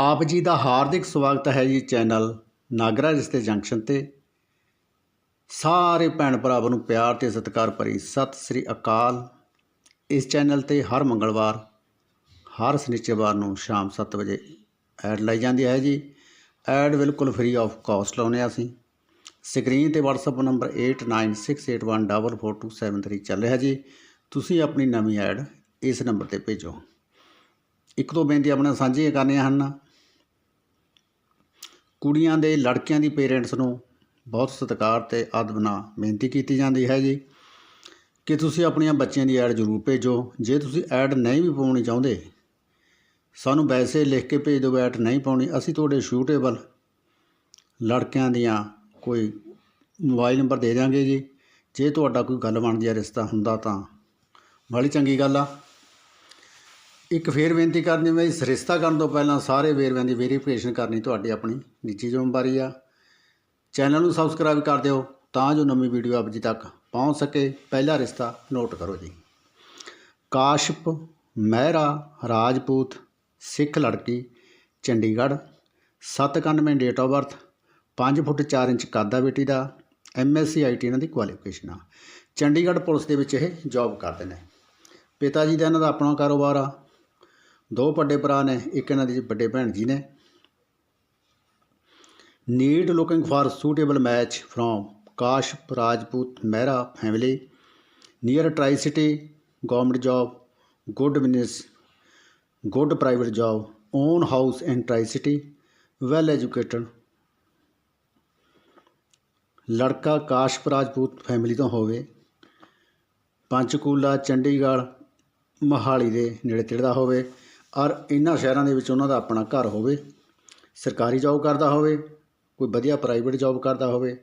ਆਪ ਜੀ ਦਾ ਹਾਰਦਿਕ ਸਵਾਗਤ ਹੈ ਜੀ ਚੈਨਲ ਨਾਗਰਾ ਰਿਸ਼ਤੇ ਜੰਕਸ਼ਨ ਤੇ। ਸਾਰੇ ਭੈਣ ਭਰਾਵਾਂ ਨੂੰ ਪਿਆਰ ਤੇ ਸਤਿਕਾਰ ਭਰੀ ਸਤਿ ਸ੍ਰੀ ਅਕਾਲ। ਇਸ ਚੈਨਲ ਤੇ ਹਰ ਮੰਗਲਵਾਰ, ਹਰ ਸ਼ਨੀਚਰਵਾਰ ਨੂੰ ਸ਼ਾਮ 7 ਵਜੇ ਐਡ ਲਾਈ ਜਾਂਦੀ ਹੈ ਜੀ। ਐਡ ਬਿਲਕੁਲ ਫ੍ਰੀ ਆਫ ਕਾਸਟ ਲਾਉਨੇ ਅਸੀਂ। ਸਕਰੀਨ ਤੇ WhatsApp ਨੰਬਰ 8968144273 ਚੱਲ ਰਿਹਾ ਜੀ। ਤੁਸੀਂ ਆਪਣੀ ਨਵੀਂ ਐਡ ਇਸ ਨੰਬਰ ਤੇ ਭੇਜੋ। ਇੱਕ ਦੋ ਬੇਨਤੀ ਆਪਣਾ ਸਾਂਝੀਆਂ ਕਰਨੀਆਂ ਹਨ। ਕੁੜੀਆਂ ਦੇ ਲੜਕਿਆਂ ਦੀ ਪੇਰੈਂਟਸ ਨੂੰ ਬਹੁਤ ਸਤਿਕਾਰ ਤੇ ਅਦਬ ਨਾਲ ਬੇਨਤੀ ਕੀਤੀ ਜਾਂਦੀ ਹੈ ਜੀ ਕਿ ਤੁਸੀਂ ਆਪਣੀਆਂ ਬੱਚਿਆਂ ਦੀ ਐਡ ਜ਼ਰੂਰ ਭੇਜੋ। ਜੇ ਤੁਸੀਂ ਐਡ ਨਹੀਂ ਵੀ ਪਾਉਣੀ ਚਾਹੁੰਦੇ, ਸਾਨੂੰ ਵੈਸੇ ਲਿਖ ਕੇ ਭੇਜ ਦਿਓ, ਐਡ ਨਹੀਂ ਪਾਉਣੀ, ਅਸੀਂ ਤੁਹਾਡੇ ਸ਼ੂਟੇਬਲ ਲੜਕਿਆਂ ਦੀਆਂ ਕੋਈ ਮੋਬਾਈਲ ਨੰਬਰ ਦੇ ਦਿਆਂਗੇ ਜੀ। ਜੇ ਤੁਹਾਡਾ ਕੋਈ ਗੱਲ ਬਣਦੀ ਹੈ, ਰਿਸ਼ਤਾ ਹੁੰਦਾ ਤਾਂ। ਬੜੀ ਚੰਗੀ ਗੱਲ ਆ। ਇੱਕ ਫੇਰ ਬੇਨਤੀ ਕਰਨੀ ਮੈਂ ਇਸ ਰਿਸ਼ਤਾ ਕਰਨ ਤੋਂ ਪਹਿਲਾਂ ਸਾਰੇ ਵੇਰਵਿਆਂ ਦੀ ਵੈਰੀਫਿਕੇਸ਼ਨ ਕਰਨੀ ਤੁਹਾਡੀ ਆਪਣੀ, ਨਿੱਜੀ ਜ਼ਿੰਮੇਵਾਰੀ ਆ। ਚੈਨਲ ਨੂੰ ਸਬਸਕ੍ਰਾਈਬ ਕਰ ਦਿਓ ਤਾਂ ਜੋ ਨਵੀਂ ਵੀਡੀਓ ਆਪ ਜੀ ਤੱਕ ਪਹੁੰਚ ਸਕੇ। ਪਹਿਲਾ ਰਿਸ਼ਤਾ ਨੋਟ ਕਰੋ ਜੀ। ਕਾਸ਼ਪ ਮਹਿਰਾ, ਰਾਜਪੂਤ, ਸਿੱਖ ਲੜਕੀ, Chandigarh 791 date of birth 5 foot 4 inch ਕੱਦ ਆ ਬੇਟੀ ਦਾ ਐਮਐਸਸੀ ਆਈਟੀ ਇਹਨਾਂ ਦੀ ਕੁਆਲੀਫਿਕੇਸ਼ਨ ਆ। ਚੰਡੀਗੜ੍ਹ ਪੁਲਿਸ ਦੇ ਵਿੱਚ ਇਹ ਜੌਬ ਕਰਦੇ ਨੇ। ਪਿਤਾ ਜੀ ਦਾ ਇਹਨਾਂ ਦਾ ਆਪਣਾ ਕਾਰੋਬਾਰ ਆ। ਦੋ ਵੱਡੇ ਭਰਾ ਨੇ, ਇੱਕ ਇਹਨਾਂ ਦੀ ਵੱਡੇ ਭੈਣ ਜੀ ਨੇ। Need looking for suitable match from Kashyap Rajput Mehra family near tri city government job good business good private job own house in tri city well educated ਲੜਕਾ ਕਾਸ਼ਪ ਰਾਜਪੂਤ ਫੈਮਿਲੀ ਤੋਂ ਹੋਵੇ। ਪੰਚਕੂਲਾ, ਚੰਡੀਗੜ੍ਹ, ਮੋਹਾਲੀ ਦੇ ਨੇੜੇ ਤੇੜੇ ਦਾ ਹੋਵੇ। ਔਰ ਇਹਨਾਂ ਸ਼ਹਿਰਾਂ ਦੇ ਵਿੱਚ ਉਹਨਾਂ ਦਾ ਆਪਣਾ ਘਰ ਹੋਵੇ, ਸਰਕਾਰੀ ਜੋਬ ਕਰਦਾ ਹੋਵੇ, ਕੋਈ ਵਧੀਆ ਪ੍ਰਾਈਵੇਟ ਜੋਬ ਕਰਦਾ ਹੋਵੇ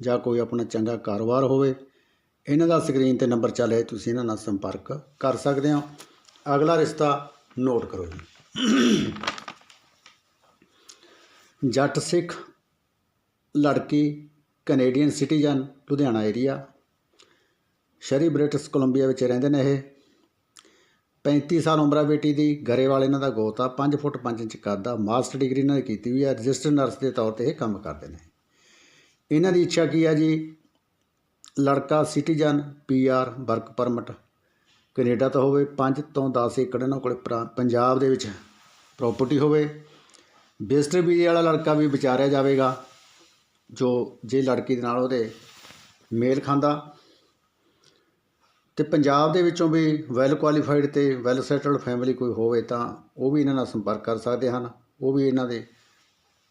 ਜਾਂ ਕੋਈ ਆਪਣਾ ਚੰਗਾ ਕਾਰੋਬਾਰ ਹੋਵੇ, ਇਹਨਾਂ ਦਾ ਸਕਰੀਨ ਤੇ ਨੰਬਰ ਚੱਲ ਰਿਹਾ, ਤੁਸੀਂ ਇਹਨਾਂ ਨਾਲ ਸੰਪਰਕ ਕਰ ਸਕਦੇ ਹੋ। ਅਗਲਾ ਰਿਸ਼ਤਾ ਨੋਟ ਕਰੋ ਜੀ। ਜੱਟ ਸਿੱਖ, ਲੜਕੀ ਕੈਨੇਡੀਅਨ ਸਿਟੀਜ਼ਨ ਲੁਧਿਆਣਾ ਏਰੀਆ ਸ਼ਹਿਰੀ ਬ੍ਰਿਟਿਸ਼ ਕੋਲੰਬੀਆ ਵਿੱਚ ਰਹਿੰਦੇ ਨੇ ਇਹ। 35 ਸਾਲ ਉਮਰ ਆ ਬੇਟੀ ਦੀ, ਗਰੇਵਾਲ ਇਹਨਾਂ ਦਾ ਗੋਤਾ ਆ 5 ਫੁੱਟ 5 ਇੰਚ ਕੱਦ ਆ, ਮਾਸਟਰ ਡਿਗਰੀ ਇਹਨਾਂ ਨੇ ਕੀਤੀ ਹੋਈ ਹੈ ਰਜਿਸਟਰ ਨਰਸ ਦੇ ਤੌਰ ਤੇ ਇਹ ਕੰਮ ਕਰਦੇ ਨੇ। ਇਹਨਾਂ ਦੀ ਇੱਛਾ ਕੀ ਹੈ ਜੀ? ਲੜਕਾ citizen PR work permit. Canada ਤੋਂ ਹੋਵੇ 5 ਤੋਂ 10 ਏਕੜ ਇਹਨਾਂ ਕੋਲ ਪ੍ਰਾ- ਪੰਜਾਬ ਦੇ ਵਿੱਚ ਪ੍ਰਾਪਰਟੀ ਹੋਵੇ। ਵਿਜ਼ਟਰ ਵੀਜ਼ੇ ਵਾਲਾ ਲੜਕਾ ਵੀ ਵਿਚਾਰਿਆ ਜਾਵੇਗਾ, ਜੋ ਜੇ ਲੜਕੀ ਦੇ ਨਾਲ ਉਹਦੇ ਮੇਲ ਖਾਂਦਾ। ਅਤੇ ਪੰਜਾਬ ਦੇ ਵਿੱਚੋਂ ਵੀ ਵੈਲ ਕੁਆਲੀਫਾਈਡ ਅਤੇ ਵੈਲ ਸੈਟਲਡ ਫੈਮਿਲੀ ਕੋਈ ਹੋਵੇ ਤਾਂ ਉਹ ਵੀ ਇਹਨਾਂ ਨਾਲ ਸੰਪਰਕ ਕਰ ਸਕਦੇ ਹਨ। ਉਹ ਵੀ ਇਹਨਾਂ ਦੇ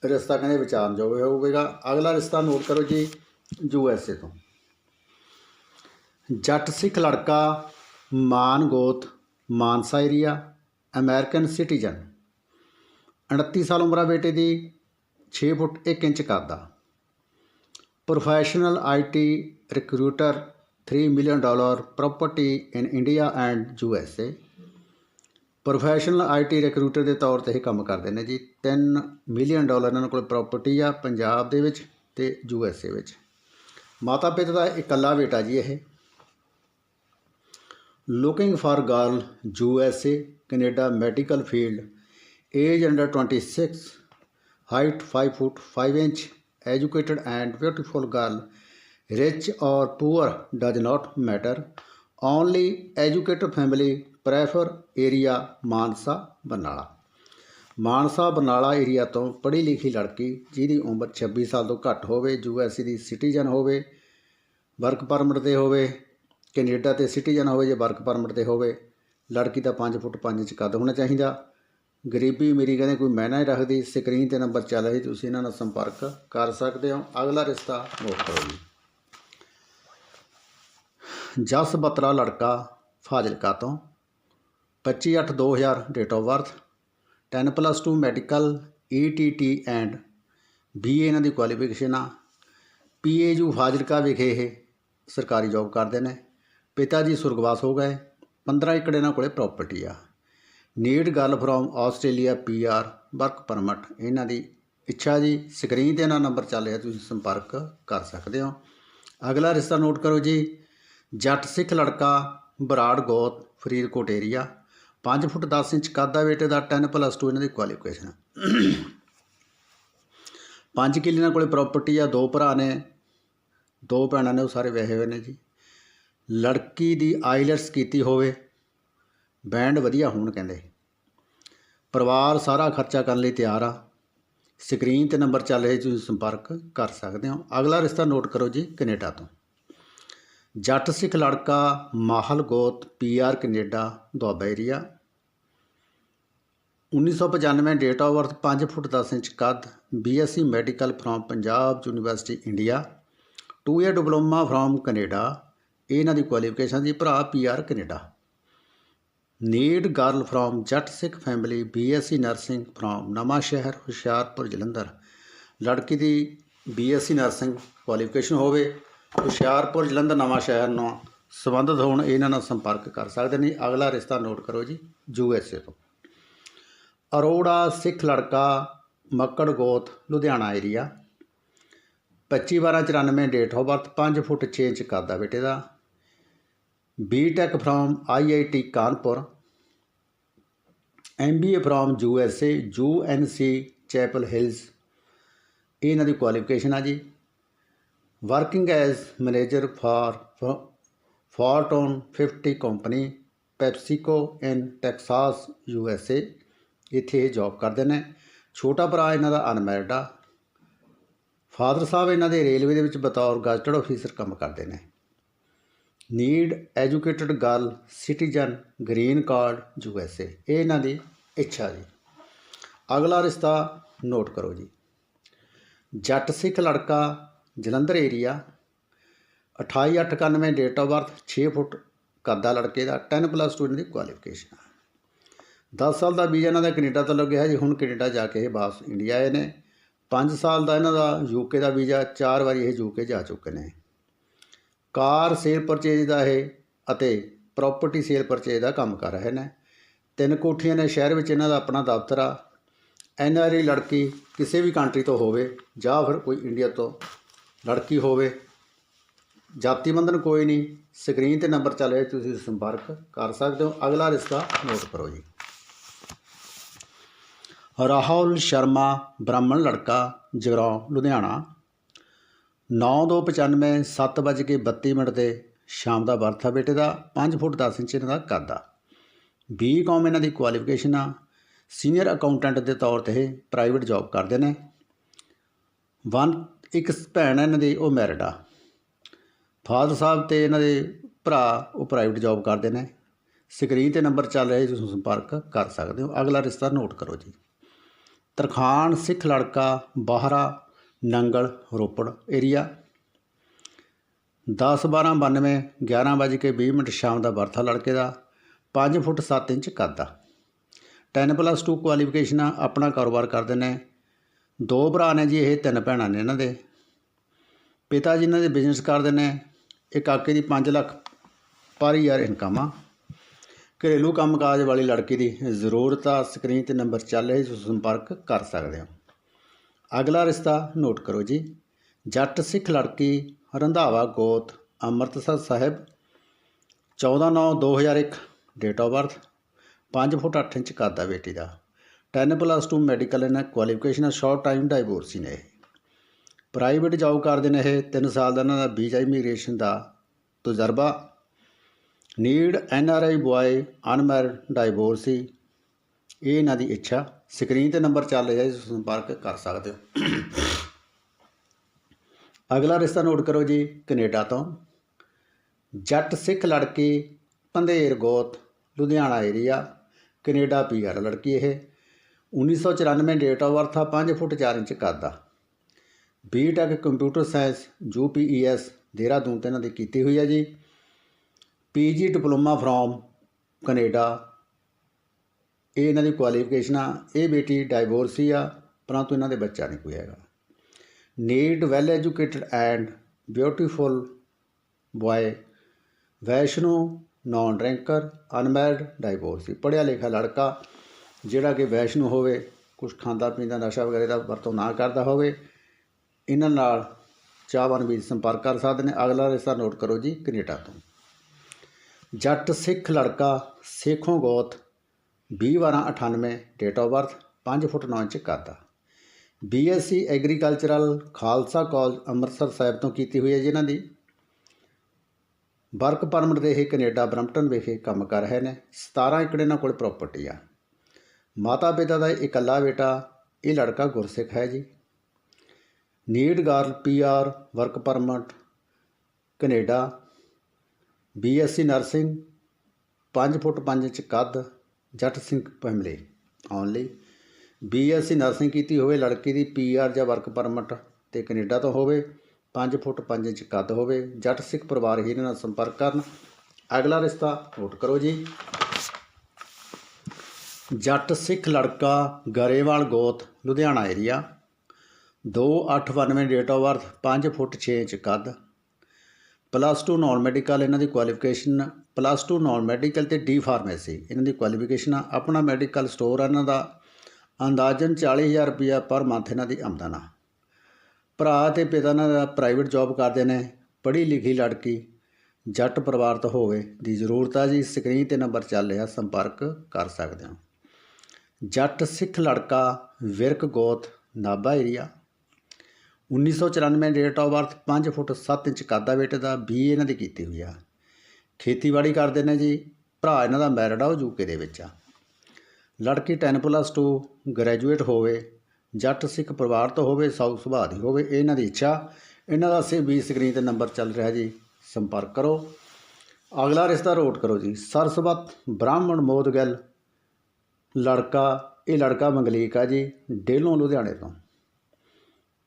ਰਿਸ਼ਤਾ ਕਹਿੰਦੇ ਵਿਚਾਰਨਯੋਗ ਹੋਵੇਗਾ। ਅਗਲਾ ਰਿਸ਼ਤਾ ਨੋਟ ਕਰੋ ਜੀ ਯੂ ਐਸ ਏ ਤੋਂ। ਜੱਟ ਸਿੱਖ ਲੜਕਾ ਮਾਨ ਗੋਤ, ਮਾਨਸਾ ਏਰੀਆ ਅਮਰੀਕਨ ਸਿਟੀਜ਼ਨ 29 ਸਾਲ ਉਮਰਾ ਬੇਟੇ ਦੀ 6 ਫੁੱਟ 1 ਇੰਚ ਕਰਦਾ professional IT recruiter 3 million dollar property in India and U S A professional IT recruiter ਦੇ ਤੌਰ ਤੇ ਇਹ ਕੰਮ ਕਰਦੇ ਨੇ ਜੀ। 3 ਮਿਲੀਅਨ ਡਾਲਰ ਇਹਨਾਂ ਕੋਲ ਪ੍ਰਾਪਰਟੀ ਆ ਪੰਜਾਬ ਦੇ ਵਿੱਚ ਤੇ ਯੂ ਐਸ ਏ ਵਿੱਚ। ਮਾਤਾ ਪਿਤਾ ਦਾ ਇਕੱਲਾ ਬੇਟਾ ਜੀ ਇਹ। Looking for girl U S A Canada medical field age under 26 height 5 foot 5 inch educated and beautiful girl rich or poor does not matter. Only educated family prefer area Mansa Barnala Mansa Barnala area ਤੋਂ ਪੜ੍ਹੀ ਲਿਖੀ ਲੜਕੀ ਜਿਹਦੀ ਉਮਰ 26 ਸਾਲ ਤੋਂ ਘੱਟ ਹੋਵੇ ਯੂਐਸਏ ਦੀ ਸਿਟੀਜ਼ਨ ਹੋਵੇ, ਵਰਕ ਪਰਮਿਟ ਤੇ ਹੋਵੇ, ਕੈਨੇਡਾ ਤੇ ਸਿਟੀਜ਼ਨ ਹੋਵੇ ਜਾਂ ਵਰਕ ਪਰਮਿਟ ਤੇ ਹੋਵੇ, ਲੜਕੀ ਦਾ 5 ਫੁੱਟ 5 ਇੰਚ ਕੱਦ ਹੋਣਾ ਚਾਹੀਦਾ। ਗਰੀਬੀ ਮੇਰੀ ਕਹਿੰਦੇ ਕੋਈ ਮਾਇਨਾ ਨਹੀਂ ਰੱਖਦੀ, ਸਕਰੀਨ ਤੇ ਨੰਬਰ ਚੱਲ ਰਿਹਾ, ਤੁਸੀਂ ਇਹਨਾਂ ਨਾਲ ਸੰਪਰਕ ਕਰ ਸਕਦੇ ਹੋ। ਅਗਲਾ ਰਿਸ਼ਤਾ ਮੁਫਤ ਕਰੋ ਜੀ ਜਸ ਬਤਰਾ ਲੜਕਾ ਫਾਜ਼ਿਲਕਾ ਤੋਂ। 25/8/2000 date of birth 10 plus 2 medical ETT and BA ਇਹਨਾਂ ਦੀ ਕੁਆਲੀਫਿਕੇਸ਼ਨ ਆ। ਪੀਏਯੂ ਫਾਜ਼ਿਲਕਾ ਵਿਖੇ ਇਹ ਸਰਕਾਰੀ ਜੌਬ ਕਰਦੇ ਨੇ। ਪਿਤਾ ਜੀ ਸੁਰਗਵਾਸ ਹੋ ਗਏ। 15 ਏਕੜ ਇਹਨਾਂ ਕੋਲੇ ਪ੍ਰਾਪਰਟੀ ਆ। Need girl from Australia PR work permit ਇਹਨਾਂ ਦੀ ਇੱਛਾ ਜੀ। ਸਕਰੀਨ ਤੇ ਇਹਨਾਂ ਨੰਬਰ ਚੱਲ ਰਿਹਾ, ਤੁਸੀਂ ਸੰਪਰਕ ਕਰ ਸਕਦੇ ਹੋ। ਅਗਲਾ ਰਿਸ਼ਤਾ ਨੋਟ ਕਰੋ ਜੀ। ਜੱਟ ਸਿੱਖ ਲੜਕਾ ਬਰਾੜ ਗੋਤ, ਫਰੀਦਕੋਟ ਏਰੀਆ 5 ਫੁੱਟ 10 ਇੰਚ ਕੱਦ ਦਾ ਬੇਟੇ ਦਾ 10 ਪਲੱਸ 2 ਇਹਨਾਂ ਦੀ ਕੁਆਲੀਫਿਕੇਸ਼ਨ ਪੰਜ ਕਿੱਲੇ ਨਾਲ ਕੋਲੇ ਪ੍ਰਾਪਰਟੀ ਆ, ਦੋ ਭਰਾ ਨੇ, ਦੋ ਭੈਣਾਂ ਨੇ, ਉਹ ਸਾਰੇ ਵਿਆਹੇ ਹੋਏ ਨੇ ਜੀ। ਲੜਕੀ ਦੀ ਆਈਲੈਟਸ ਕੀਤੀ ਹੋਵੇ ਬੈਂਡ ਵਧੀਆ ਹੋਣ ਕਹਿੰਦੇ। ਪਰਿਵਾਰ ਸਾਰਾ ਖਰਚਾ ਕਰਨ ਲਈ ਤਿਆਰ ਆ। ਸਕਰੀਨ ਤੇ ਨੰਬਰ ਚੱਲ ਰਿਹਾ, ਤੁਸੀਂ ਸੰਪਰਕ ਕਰ ਸਕਦੇ ਹੋ। ਅਗਲਾ ਰਿਸ਼ਤਾ ਨੋਟ ਕਰੋ ਜੀ ਕੈਨੇਡਾ ਤੋਂ। ਜੱਟ ਸਿੱਖ ਲੜਕਾ ਮਾਹਲ ਗੋਤ PR Canada, Doaba area. 1995 date of birth 5 foot 10 inch ਕੱਦ BSc medical from Punjab university India 2 year diploma from Canada ਇਹਨਾਂ ਦੀ ਕੁਆਲੀਫਿਕੇਸ਼ਨ ਦੀ ਭਰਾ PR Canada. Need girl from Jatt Sikh family BSc nursing from Nawanshahr, Hoshiarpur, Jalandhar. ਲੜਕੀ ਦੀ BSc nursing qualification ਹੋਵੇ। ਹੁਸ਼ਿਆਰਪੁਰ ਜਲੰਧਰ ਨਵਾਂ ਸ਼ਹਿਰ ਨਾਲ ਸੰਬੰਧਿਤ ਹੋਣ ਇਹਨਾਂ ਨਾਲ ਸੰਪਰਕ ਕਰ ਸਕਦੇ ਨੇ। ਅਗਲਾ ਰਿਸ਼ਤਾ ਨੋਟ ਕਰੋ ਜੀ, ਯੂ ਐੱਸ ਏ ਤੋਂ। ਅਰੋੜਾ ਸਿੱਖ ਲੜਕਾ, ਮੱਕੜ ਗੋਤ, Ludhiana area 25 12 94 date of birth 5 foot 6 inch ਕਰਦਾ ਬੇਟੇ ਦਾ। BTech from IIT Kanpur. MBA from USA UNC Chapel Hills ਇਹਨਾਂ ਦੀ ਕੁਆਲੀਫਿਕੇਸ਼ਨ ਆ ਜੀ। Working as manager for fortune 50 company PepsiCo in Texas USA ਇੱਥੇ ਇਹ ਜੌਬ ਕਰਦੇ ਨੇ। ਛੋਟਾ ਭਰਾ ਇਹਨਾਂ ਦਾ ਅਨਮੈਰਿਡ ਆ। ਫਾਦਰ ਸਾਹਿਬ ਇਹਨਾਂ ਦੇ ਰੇਲਵੇ ਦੇ ਵਿੱਚ ਬਤੌਰ ਗਜ਼ਟਡ ਆਫੀਸਰ ਕੰਮ ਕਰਦੇ ਨੇ। Need educated girl citizen green card U USA ਇਹ ਇਹਨਾਂ ਦੀ ਇੱਛਾ ਜੀ। ਅਗਲਾ ਰਿਸ਼ਤਾ ਨੋਟ ਕਰੋ ਜੀ। ਜੱਟ ਸਿੱਖ ਲੜਕਾ Jalandhar area 2891 date of birth 6 foot ਕੱਦਾ ਲੜਕੇ ਦਾ 10 ਪਲੱਸ 2 ਦੀ ਕੁਆਲੀਫਿਕੇਸ਼ਨ 10 ਸਾਲ ਦਾ ਵੀਜ਼ਾ ਇਹਨਾਂ ਦਾ ਕੈਨੇਡਾ ਤੋਂ ਲੱਗਿਆ ਜੀ, ਹੁਣ ਕੈਨੇਡਾ ਜਾ ਕੇ ਇਹ ਵਾਪਸ ਇੰਡੀਆ ਆਏ ਨੇ। 5 ਸਾਲ ਦਾ ਇਹਨਾਂ ਦਾ ਯੂਕੇ ਦਾ ਵੀਜ਼ਾ, ਚਾਰ ਵਾਰੀ ਇਹ ਯੂਕੇ ਜਾ ਚੁੱਕੇ ਨੇ। ਕਾਰ ਸੇਲ ਪਰਚੇਜ ਦਾ ਇਹ ਅਤੇ ਪ੍ਰਾਪਰਟੀ ਸੇਲ ਪਰਚੇਜ ਦਾ ਕੰਮ ਕਰ ਰਹੇ ਨੇ। ਤਿੰਨ ਕੋਠੀਆਂ ਨੇ, ਸ਼ਹਿਰ ਵਿੱਚ ਇਹਨਾਂ ਦਾ ਆਪਣਾ ਦਫ਼ਤਰ ਆ। ਐਨ ਆਰ ਲੜਕੀ ਕਿਸੇ ਵੀ ਕੰਟਰੀ ਤੋਂ ਹੋਵੇ, ਜਾਂ ਫਿਰ ਕੋਈ ਇੰਡੀਆ ਤੋਂ ਲੜਕੀ ਹੋਵੇ ਜਾਤੀ ਬੰਧਨ ਕੋਈ ਨਹੀਂ, ਸਕਰੀਨ ਤੇ ਨੰਬਰ ਚੱਲ ਰਿਹਾ, ਤੁਸੀਂ ਸੰਪਰਕ ਕਰ ਸਕਦੇ ਹੋ। ਅਗਲਾ ਰਿਸ਼ਤਾ ਨੋਟ ਕਰੋ ਜੀ। ਰਾਹੁਲ ਸ਼ਰਮਾ, ਬ੍ਰਾਹਮਣ ਲੜਕਾ, ਜਗਰਾਉਂ, ਲੁਧਿਆਣਾ। 9295 7:32 ਮਿੰਟ ਤੇ ਸ਼ਾਮ ਦਾ ਬਰਥ ਆ ਬੇਟੇ ਦਾ 5 ਫੁੱਟ 10 ਇੰਚ ਇਹਨਾਂ ਦਾ ਕੱਦ ਆ। ਬੀ ਕਾਮ ਇਹਨਾਂ ਦੀ ਕੁਆਲੀਫਿਕੇਸ਼ਨ ਆ। ਸੀਨੀਅਰ ਅਕਾਊਂਟੈਂਟ ਦੇ ਤੌਰ ਤੇ ਪ੍ਰਾਈਵੇਟ ਜੌਬ ਕਰਦੇ ਨੇ। ਵਨ ਇੱਕ ਭੈਣ ਹੈ, ਇਹਨਾਂ ਦੀ ਉਹ ਮੈਰਿਡ ਆ। ਫਾਦਰ ਸਾਹਿਬ ਤੇ ਇਹਨਾਂ ਦੇ ਭਰਾ, ਉਹ ਪ੍ਰਾਈਵੇਟ ਜੌਬ ਕਰਦੇ ਨੇ। ਸਕਰੀਨ ਤੇ ਨੰਬਰ ਚੱਲ ਰਿਹਾ ਤੁਸੀਂ ਸੰਪਰਕ ਕਰ ਸਕਦੇ ਹੋ। ਅਗਲਾ ਰਿਸ਼ਤਾ ਨੋਟ ਕਰੋ ਜੀ। ਤਰਖਾਨ ਸਿੱਖ ਲੜਕਾ, ਬਾਹਰਾ, ਨੰਗਲ, ਰੋਪੜ ਏਰੀਆ 10 12 92 11 ਵਜੇ ਕੇ 20 ਮਿੰਟ ਸ਼ਾਮ ਦਾ ਬਰਥਾ ਲੜਕੇ ਦਾ। 5 ਫੁੱਟ 7 ਇੰਚ ਕੱਦ ਆ। 10 ਪਲੱਸ 2 ਕੁਆਲੀਫਿਕੇਸ਼ਨ ਆਪਣਾ ਕਾਰੋਬਾਰ ਕਰਦੇ ਨੇ। ਦੋ ਭਰਾ ਨੇ ਜੀ, ਇਹ ਤਿੰਨ ਭੈਣਾਂ ਨੇ ਇਹਨਾਂ ਦੇ। ਪਿਤਾ ਜੀ ਇਹਨਾਂ ਦੇ ਬਿਜ਼ਨਸ ਕਰਦੇ ਨੇ, ਇਹ ਕਾਕੇ ਦੀ 5 ਲੱਖ ਪਰ ਈਅਰ ਇਨਕਮ ਆ। ਘਰੇਲੂ ਕੰਮਕਾਜ ਵਾਲੀ ਲੜਕੀ ਦੀ ਜ਼ਰੂਰਤ ਆ ਸਕਰੀਨ ਤੇ ਨੰਬਰ ਚੱਲ ਰਿਹਾ ਤੁਸੀਂ ਸੰਪਰਕ ਕਰ ਸਕਦੇ ਹੋ। ਅਗਲਾ ਰਿਸ਼ਤਾ ਨੋਟ ਕਰੋ ਜੀ, ਜੱਟ ਸਿੱਖ ਲੜਕੀ ਰੰਧਾਵਾ ਗੋਤ, Amritsar Sahib 14/9/2001 date of birth 5 foot 8 inch ਕੱਦ ਆ ਬੇਟੀ ਦਾ। 10 ਪਲੱਸ 2 ਮੈਡੀਕਲ ਇਹਨਾਂ ਕੁਆਲੀਫਿਕੇਸ਼ਨ ਸ਼ਾਰਟ ਟਾਈਮ ਡਾਈਵੋਰਸੀ ਨੇ ਪ੍ਰਾਈਵੇਟ ਜੌਬ ਕਰਦੇ ਨੇ ਇਹ 3 ਸਾਲ ਦਾ ਇਹਨਾਂ ਦਾ ਵੀਜ਼ਾ ਇਮੀਗ੍ਰੇਸ਼ਨ ਦਾ ਤਜਰਬਾ। Need N R I boy unmarried divorcee ਇਹ ਇਹਨਾਂ ਦੀ ਇੱਛਾ। ਸਕਰੀਨ ਤੇ ਨੰਬਰ ਚੱਲ ਰਿਹਾ ਤੁਸੀਂ ਸੰਪਰਕ ਕਰ ਸਕਦੇ ਹੋ। ਅਗਲਾ ਰਿਸ਼ਤਾ ਨੋਟ ਕਰੋ ਜੀ, ਕੈਨੇਡਾ ਤੋਂ। ਜੱਟ ਸਿੱਖ ਲੜਕੀ, ਪੰਧੇਰ ਗੋਤ, ਲੁਧਿਆਣਾ ਏਰੀਆ ਕੈਨੇਡਾ ਪੀਆਰ ਲੜਕੀ ਇਹ। 1994 ਡੇਟ ਆਫ ਬਰਥ ਆ 5 ਫੁੱਟ 4 ਇੰਚ ਕੱਦ ਆ। BTech computer science UPES Dehradun ਤੇ ਇਹਨਾਂ ਦੀ ਕੀਤੀ ਹੋਈ ਹੈ ਜੀ। PG diploma from Canada. ਇਹ ਇਹਨਾਂ ਦੀ ਕੁਆਲੀਫਿਕੇਸ਼ਨ ਆ। ਇਹ ਬੇਟੀ ਡਾਈਵੋਰਸੀ ਆ, ਪਰੰਤੂ ਇਹਨਾਂ ਦੇ ਬੱਚਾ ਨਹੀਂ ਕੋਈ ਹੈਗਾ। Need well educated and beautiful boy Vaishno non drinker unmarried divorcee ਪੜ੍ਹਿਆ ਲਿਖਿਆ ਲੜਕਾ। ਜਿਹੜਾ ਕਿ ਵੈਸ਼ਨੂ ਹੋਵੇ, ਕੁਛ ਖਾਂਦਾ ਪੀਂਦਾ ਨਸ਼ਾ ਵਗੈਰਾ ਦਾ ਵਰਤੋਂ ਨਾ ਕਰਦਾ ਹੋਵੇ, ਇਹਨਾਂ ਨਾਲ ਚਾਹਵਾਨ ਵੀ ਸੰਪਰਕ ਕਰ ਸਕਦੇ ਨੇ। ਅਗਲਾ ਰਿਸ਼ਤਾ ਨੋਟ ਕਰੋ ਜੀ, ਕੈਨੇਡਾ ਤੋਂ। ਜੱਟ ਸਿੱਖ ਲੜਕਾ ਸੇਖੋਂ ਗੋਤ, ਵੀਹ ਬਾਰਾਂ ਅਠਾਨਵੇਂ date of birth 5 foot 9 inch ਕੱਦ ਆ BSc agricultural Khalsa college Amritsar Sahib ਤੋਂ ਕੀਤੀ ਹੋਈ ਹੈ ਜੀ ਇਹਨਾਂ ਦੀ। ਵਰਕ ਪਰਮਿਟ ਦੇ ਇਹ ਕੈਨੇਡਾ ਬਰੰਪਟਨ ਵਿਖੇ ਕੰਮ ਕਰ ਰਹੇ ਨੇ। 17 ਏਕੜ ਇਹਨਾਂ ਕੋਲ ਪ੍ਰਾਪਰਟੀ ਆ। ਮਾਤਾ ਪਿਤਾ ਦਾ ਇਕੱਲਾ ਬੇਟਾ, ਇਹ ਲੜਕਾ ਗੁਰਸਿੱਖ ਹੈ ਜੀ। Need girl PR work permit, Canada. BSc nursing 5 foot 5 inch ਕੱਦ, Jatt Singh family only BSc nursing ਕੀਤੀ ਹੋਵੇ, ਲੜਕੀ ਦੀ ਪੀਆਰ ਜਾਂ ਵਰਕ ਪਰਮਿਟ ਤੇ ਕੈਨੇਡਾ ਤੋਂ ਹੋਵੇ 5 ਫੁੱਟ 5 ਇੰਚ ਕੱਦ ਹੋਵੇ, ਜੱਟ ਸਿੱਖ ਪਰਿਵਾਰ ਹੀ ਨਾਲ ਸੰਪਰਕ ਕਰਨ। ਅਗਲਾ ਰਿਸ਼ਤਾ ਨੋਟ ਕਰੋ ਜੀ। ਜੱਟ ਸਿੱਖ ਲੜਕਾ ਗਰੇਵਾਲ ਗੋਤ, Ludhiana area 2892 date of birth 5 foot 6 inch ਕੱਦ ਪਲੱਸ 2 ਨਾਨ ਮੈਡੀਕਲ ਇਹਨਾਂ ਦੀ ਕੁਆਲੀਫਿਕੇਸ਼ਨ ਪਲੱਸ 2 ਨਾਨ ਮੈਡੀਕਲ ਤੇ ਡੀ ਫਾਰਮੇਸੀ ਇਹਨਾਂ ਦੀ ਕੁਆਲੀਫਿਕੇਸ਼ਨ ਆ, ਆਪਣਾ ਮੈਡੀਕਲ ਸਟੋਰ ਇਹਨਾਂ ਦਾ, ਅੰਦਾਜ਼ਨ 40000 ਰੁਪਇਆ ਪਰ ਮੰਥ ਇਹਨਾਂ ਦੀ ਆਮਦਨ ਆ। ਭਰਾ ਤੇ ਪਿਤਾ ਇਹਨਾਂ ਦਾ ਪ੍ਰਾਈਵੇਟ ਜੌਬ ਕਰਦੇ ਨੇ, ਪੜ੍ਹੀ ਲਿਖੀ ਲੜਕੀ, ਜੱਟ ਪਰਿਵਾਰ ਤੋਂ ਹੋਵੇ, ਦੀ ਜ਼ਰੂਰਤ ਆ ਜੀ ਸਕਰੀਨ ਤੇ ਨੰਬਰ ਚੱਲ ਰਿਹਾ, ਸੰਪਰਕ ਕਰ ਸਕਦੇ ਹੋ। ਜੱਟ ਸਿੱਖ ਲੜਕਾ ਵਿਰਕ ਗੋਤ Nabha area. 1994 date of birth 5 foot 7 inch ਕੱਦਾ ਬੇਟੇ ਦਾ ਬੀ ਇਹਨਾਂ ਦੀ ਕੀਤੀ ਹੋਈ ਆ। ਖੇਤੀਬਾੜੀ ਕਰਦੇ ਨੇ ਜੀ, ਭਰਾ ਇਹਨਾਂ ਦਾ ਮੈਰਿਡ ਆ, ਉਹ ਯੂਕੇ ਦੇ ਵਿੱਚ ਆ। ਲੜਕੀ 10 ਪਲੱਸ 2 ਗ੍ਰੈਜੂਏਟ ਹੋਵੇ, ਜੱਟ ਸਿੱਖ ਪਰਿਵਾਰ ਤੋਂ ਹੋਵੇ, ਸਾਊ ਸੁਭਾਅ ਦੀ ਹੋਵੇ ਇਹਨਾਂ ਦੀ ਇੱਛਾ। ਇਹਨਾਂ ਦਾ ਸੇ ਵੀ ਸਕਰੀਨ ਤੇ ਨੰਬਰ ਚੱਲ ਰਿਹਾ ਜੀ, ਸੰਪਰਕ ਕਰੋ। ਅਗਲਾ ਰਿਸ਼ਤਾ ਰੋਟ ਕਰੋ ਜੀ, ਸਰਸਵਤ ਬ੍ਰਾਹਮਣ ਮੋਦਗਲ ਲੜਕਾ, ਇਹ ਲੜਕਾ ਮੰਗਲੀਕ ਆ ਜੀ, ਡੇਲੋਂ ਲੁਧਿਆਣੇ ਤੋਂ।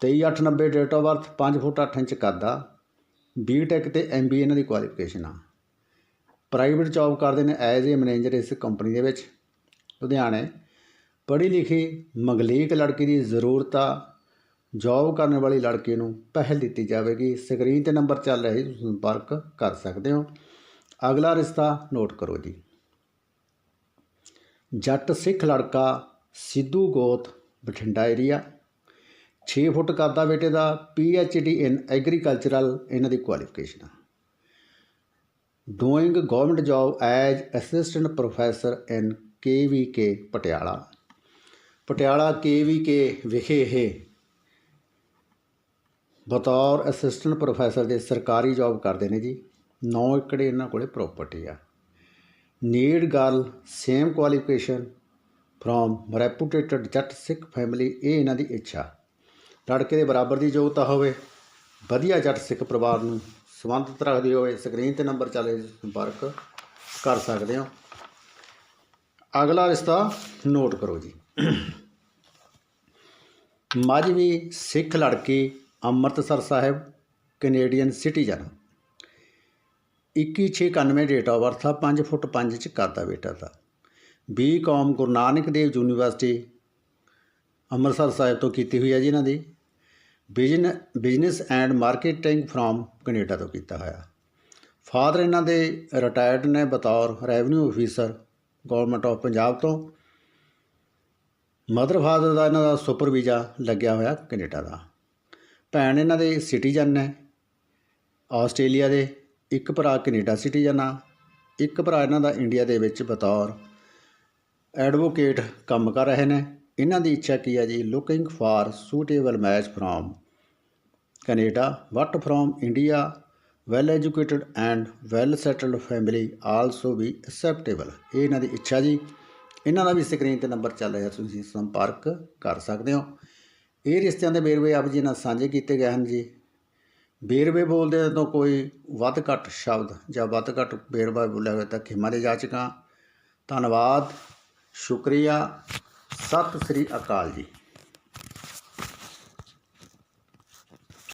2389 date of birth 5 foot 8 inch ਕੱਦ ਆ ਬੀਟੈਕ ਤੇ ਐਮਬੀ ਇਹਨਾਂ ਦੀ ਕੁਆਲੀਫਿਕੇਸ਼ਨ ਆ। ਪ੍ਰਾਈਵੇਟ ਜੌਬ ਕਰਦੇ ਨੇ ਐਜ਼ ਏ ਮੈਨੇਜਰ ਇਸ ਕੰਪਨੀ ਦੇ ਵਿੱਚ, ਲੁਧਿਆਣੇ। ਪੜ੍ਹੀ ਲਿਖੀ ਮੰਗਲੀਕ ਲੜਕੀ ਦੀ ਜ਼ਰੂਰਤ ਆ। ਜੌਬ ਕਰਨ ਵਾਲੀ ਲੜਕੀ ਨੂੰ ਪਹਿਲ ਦਿੱਤੀ ਜਾਵੇਗੀ। ਸਕਰੀਨ ਤੇ ਨੰਬਰ ਚੱਲ ਰਿਹਾ ਹੈ ਸੰਪਰਕ ਕਰ ਸਕਦੇ ਹੋ। ਅਗਲਾ ਰਿਸ਼ਤਾ ਨੋਟ ਕਰੋ ਜੀ। ਜੱਟ ਸਿੱਖ ਲੜਕਾ ਸਿੱਧੂ ਗੋਤ ਬਠਿੰਡਾ ਏਰੀਆ 6 ਫੁੱਟ ਕਰਦਾ ਬੇਟੇ ਦਾ ਪੀ ਡੀ ਇਨ ਐਗਰੀਕਲਚਰਲ ਇਹਨਾਂ ਦੀ ਕੁਆਲੀਫਿਕੇਸ਼ਨ ਆ। Doing government job as assistant professor in ਕੇ ਪਟਿਆਲਾ। ਪਟਿਆਲਾ ਕੇ ਵਿਖੇ ਇਹ ਬਤੌਰ ਅਸਿਸਟੈਂਟ ਪ੍ਰੋਫੈਸਰ ਦੇ ਸਰਕਾਰੀ ਜੌਬ ਕਰਦੇ ਨੇ ਜੀ। 9 ਏਕੜ ਇਹਨਾਂ ਕੋਲੇ ਪ੍ਰਾਪਰਟੀ ਆ। Need girl same qualification from reputed Jatt Sikh family ਇਹ ਇਹਨਾਂ ਦੀ ਇੱਛਾ। ਲੜਕੇ ਦੇ ਬਰਾਬਰ ਦੀ ਯੋਗਤਾ ਹੋਵੇ, ਵਧੀਆ ਜੱਟ ਸਿੱਖ ਪਰਿਵਾਰ ਨੂੰ ਸੰਬੰਧਿਤ ਰੱਖਦੀ ਹੋਵੇ ਸਕਰੀਨ ਤੇ ਨੰਬਰ ਚੱਲੇ ਸੰਪਰਕ ਕਰ ਸਕਦੇ ਹੋ। ਅਗਲਾ ਰਿਸ਼ਤਾ ਨੋਟ ਕਰੋ ਜੀ। ਮਾਝਵੀ ਸਿੱਖ ਲੜਕੀ Amritsar Sahib Canadian citizen 2191 date of birth ਆ 5 ਫੁੱਟ 5 'ਚ ਕਰਦਾ ਬੇਟਾ ਦਾ। B com Guru Nanak Dev university, Amritsar Sahib ਤੋਂ ਕੀਤੀ ਹੋਈ ਹੈ ਜੀ ਇਹਨਾਂ ਦੀ। ਬਿਜਨ business and marketing from Canada ਤੋਂ ਕੀਤਾ ਹੋਇਆ। ਫਾਦਰ ਇਹਨਾਂ ਦੇ ਰਿਟਾਇਰਡ ਨੇ ਬਤੌਰ revenue officer government of Punjab ਤੋਂ। ਮਦਰ ਫਾਦਰ ਦਾ ਇਹਨਾਂ ਦਾ ਸੁਪਰ ਵੀਜ਼ਾ ਲੱਗਿਆ ਹੋਇਆ ਕੈਨੇਡਾ ਦਾ। ਭੈਣ ਇਹਨਾਂ ਦੇ ਸਿਟੀਜ਼ਨ ਨੇ ਆਸਟ੍ਰੇਲੀਆ ਦੇ। ਇੱਕ ਭਰਾ ਕੈਨੇਡਾ ਸਿਟੀਜ਼ਨ ਆ, ਇੱਕ ਭਰਾ ਇਹਨਾਂ ਦਾ ਇੰਡੀਆ ਦੇ ਵਿੱਚ ਬਤੌਰ ਐਡਵੋਕੇਟ ਕੰਮ ਕਰ ਰਹੇ ਨੇ। ਇਹਨਾਂ ਦੀ ਇੱਛਾ ਕੀ ਹੈ ਜੀ? Looking for suitable match from Canada what from India well educated and well settled family also we acceptable ਇਹ ਇਹਨਾਂ ਦੀ ਇੱਛਾ ਜੀ। ਇਹਨਾਂ ਦਾ ਵੀ ਸਕਰੀਨ ਤੇ ਨੰਬਰ ਚੱਲ ਰਿਹਾ, ਤੁਸੀਂ ਸੰਪਰਕ ਕਰ ਸਕਦੇ ਹੋ। ਇਹ ਰਿਸ਼ਤਿਆਂ ਦੇ ਵੇਰਵੇ ਆਪ ਜੀ ਨਾਲ ਸਾਂਝੇ ਕੀਤੇ ਗਏ ਹਨ ਜੀ। ਵੇਰਵੇ ਬੋਲਦੇ ਤੋਂ ਕੋਈ ਵੱਧ ਘੱਟ ਸ਼ਬਦ ਜਾਂ ਵੱਧ ਘੱਟ ਵੇਰਵਾ ਬੋਲਿਆ ਹੋਇਆ ਤਾਂ ਖਿਮਾ ਦੇ ਜਾਚਕਾਂ ਧੰਨਵਾਦ, ਸ਼ੁਕਰੀਆ। ਸਤਿ ਸ੍ਰੀ ਅਕਾਲ ਜੀ।